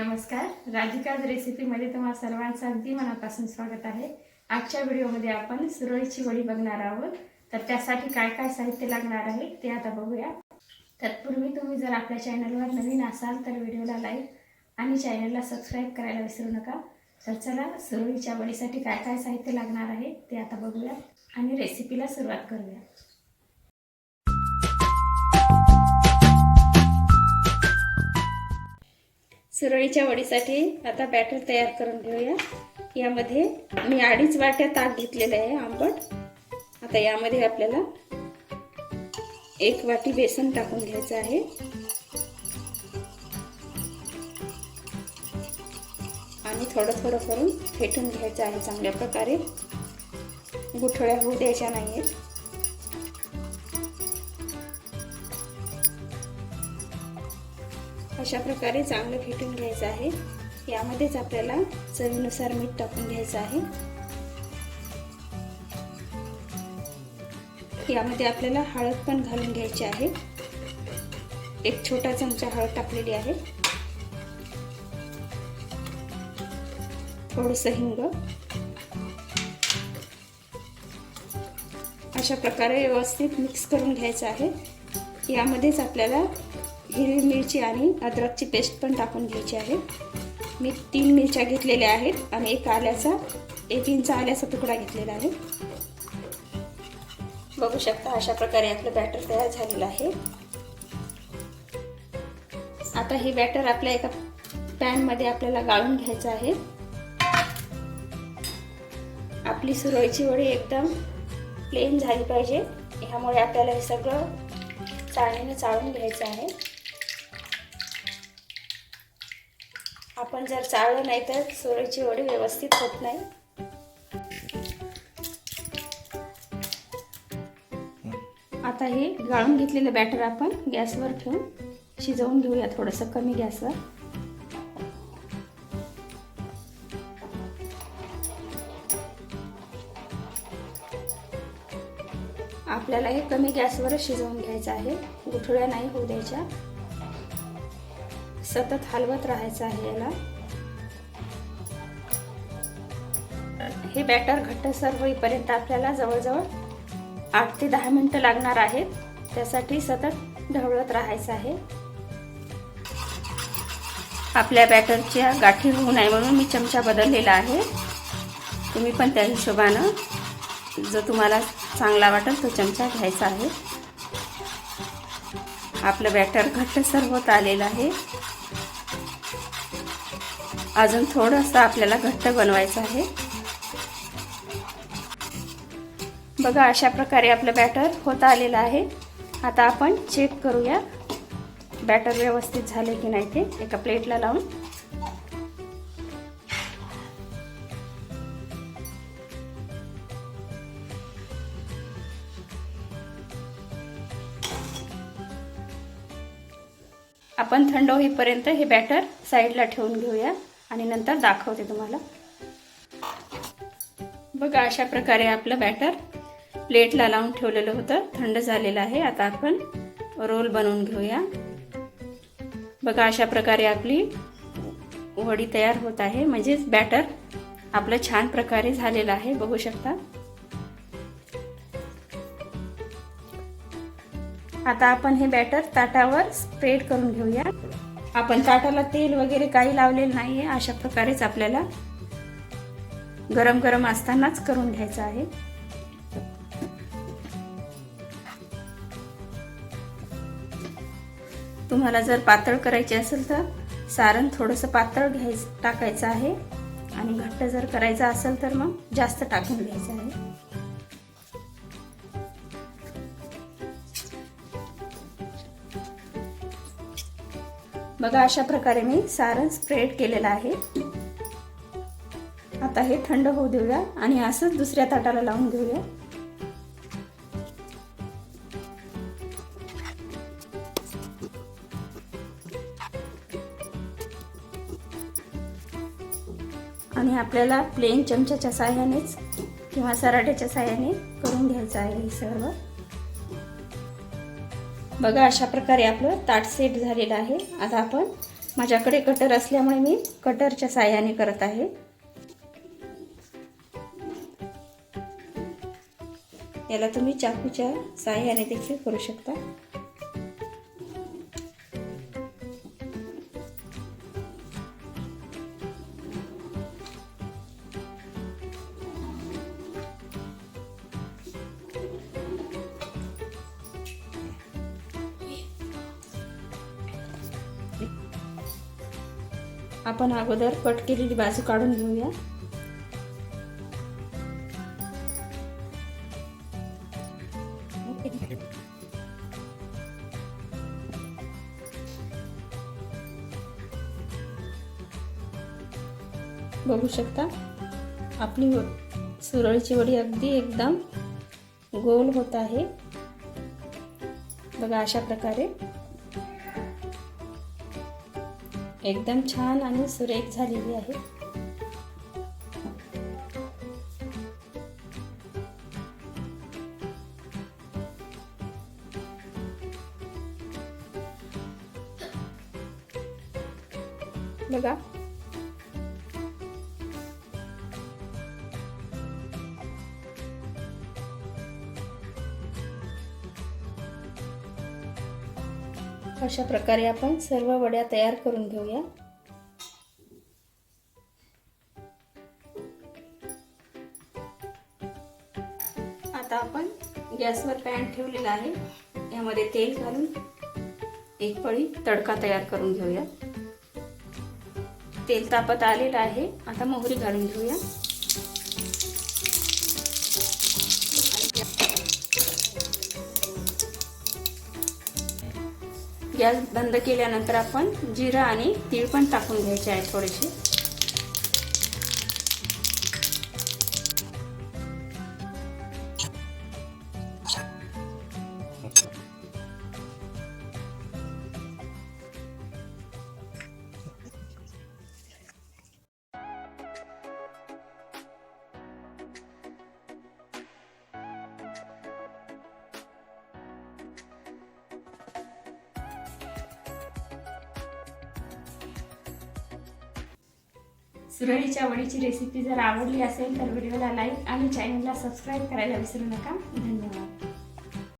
नमस्कार. राधिकाज रेसिपीमध्ये तुम्हाला सर्वांचं अगदी मनापासून स्वागत आहे. आजच्या व्हिडिओमध्ये आपण सुरळीची वडी बघणार आहोत. तर त्यासाठी काय काय साहित्य लागणार आहे ते आता बघूया. तत्पूर्वी तुम्ही जर आपल्या चॅनलवर नवीन असाल तर व्हिडिओला लाईक आणि चॅनलला सबस्क्राईब करायला विसरू नका. तर चला सुरळीच्या वडीसाठी काय काय साहित्य लागणार आहे ते आता बघूया आणि रेसिपीला सुरुवात करूया. सुरळीच्या वडीसाठी आता बॅटर तयार करून घेऊया. यामध्ये मी अडीच वाट्या ताक घेतलेलं आहे आंबट. आता यामध्ये आपल्याला एक वाटी बेसन टाकून घ्यायचं आहे. आणि थोडं थोडं करून फेटून घ्यायचं आहे चांगल्या प्रकारे. गुठळ्या होऊ द्यायच्या नाही आहेत अशा प्रकारे चांगलं फेटून घ्यायचं आहे. यामध्येच आपल्याला चवीनुसार मीठ टाकून घ्यायचं आहे. यामध्ये आपल्याला हळद पण घालून घ्यायची आहे. एक छोटा चमचा हळद टाकलेली आहे. थोडस हिंग. अशा प्रकारे व्यवस्थित मिक्स करून घ्यायचं आहे. यामध्येच आपल्याला हिरवी मिरची आणि अद्रकची पेस्ट पण टाकून घ्यायची आहे. मी तीन मिरच्या घेतलेल्या आहेत आणि एक आल्याचा एक इंच आल्याचा तुकडा घेतलेला आहे. बघू शकता अशा प्रकारे आपलं बॅटर तयार झालेलं आहे. आता हे बॅटर आपल्या एका पॅनमध्ये आपल्याला गाळून घ्यायचं आहे. आपली सुरळीची वडी एकदम प्लेन झाली पाहिजे. ह्यामुळे आपल्याला हे सगळं चाळणीने चाळून घ्यायचं आहे. आपण जर चाळलं नाही तर सुरळीची वडी व्यवस्थित होत नाही. आता हे गाळून घेतलेलं बॅटर आपण गॅसवर ठेवून शिजवून घेऊया थोडंसं कमी गॅसवर. आपल्याला हे कमी गॅसवरच शिजवून घ्यायचं आहे. गुठळ्या नाही होऊ द्यायच्या. सतत हलवत राहायचं आहे याला. हे बॅटर घट्टसर होईपर्यंत आपल्याला जवळजवळ आठ ते दहा मिनटं लागणार आहेत. त्यासाठी सतत ढवळत राहायचं आहे. आपल्या बॅटरच्या गाठी होऊ नये म्हणून मी चमचा बदललेला आहे. तुम्ही पण त्या हिशोबानं जो तुम्हाला चांगला वाटेल तो चमचा घ्यायचा आहे. आपलं बॅटर घट्टसर होत आलेलं आहे. अजून थोडंसं आपल्याला घट्ट बनवायचं आहे. बघा अशा प्रकारे आपलं बॅटर होत आलेलं आहे. आता आपण चेक करूया बॅटर व्यवस्थित झाले की नाही ते. एका प्लेटला लावून. आपण थंड होईपर्यंत हे बॅटर साईडला ठेवून घेऊया. आणि नंतर दाखवते तुम्हाला. बघा अशा प्रकारे आपलं बॅटर प्लेटला लावून ठेवलेलं होतं. थंड झालेलं आहे. आता आपण रोल बनवून घेऊया. बघा अशा प्रकारे आपली वडी तयार होत आहे. म्हणजेच बॅटर आपलं छान प्रकारे झालेलं आहे. बघू शकता. आता आपण हे बॅटर ताटावर स्प्रेड करून घेऊया. आपण ताटाला तेल वगैरे काही लावलेलं नाही आहे अशा प्रकारेच आपल्याला गरम गरम असतानाच करून घ्यायचं आहे. तुम्हाला जर पातळ करायचे असेल तर सारण थोडंसं पातळ घ्यायचं टाकायचं आहे. आणि घट्ट जर करायचं असेल तर मग जास्त टाकून घ्यायचं आहे. बघा अशा प्रकारे मी सारण स्प्रेड केलेलं आहे. आता हे थंड होऊ देऊया आणि असंच दुसऱ्या ताटाला लावून घेऊया. आणि आपल्याला प्लेन चमच्याच्या साह्यानेच किंवा सराट्याच्या साह्याने करून घ्यायचं आहे हे सर्व. बघा अशा प्रकारे आपलं ताट सेट झालेलं आहे. आता आपण माझ्याकडे कटर असल्यामुळे मी कटरच्या साह्याने करत आहे. याला तुम्ही चाकूच्या साह्याने देखील करू शकता. आपण अगोदर कट केलेली बाजू काढून घेऊया. बघू शकता आपली सुरळीची वडी अगदी एकदम गोल होत आहे. बघा अशा प्रकारे. एकदम छान आणि सुरेख झालेली आहे. बघा. अशा प्रकारे आपण सर्व वड्या तयार करून घेऊया. आता आपण गॅसवर पॅन ठेवलेला आहे. यामध्ये तेल घालून एक पळी तडका तयार करून घेऊया. तेल तापत आलेलं आहे. आता मोहरी घालून घेऊया. गॅस बंद केल्यानंतर आपण जिरा आणि तीळ पण टाकून घ्यायचे आहे थोडेसे. सुरळीच्या वडीची रेसिपी जर आवडली असेल तर व्हिडिओला लाईक आणि चॅनलला सबस्क्राईब करायला विसरू नका. धन्यवाद.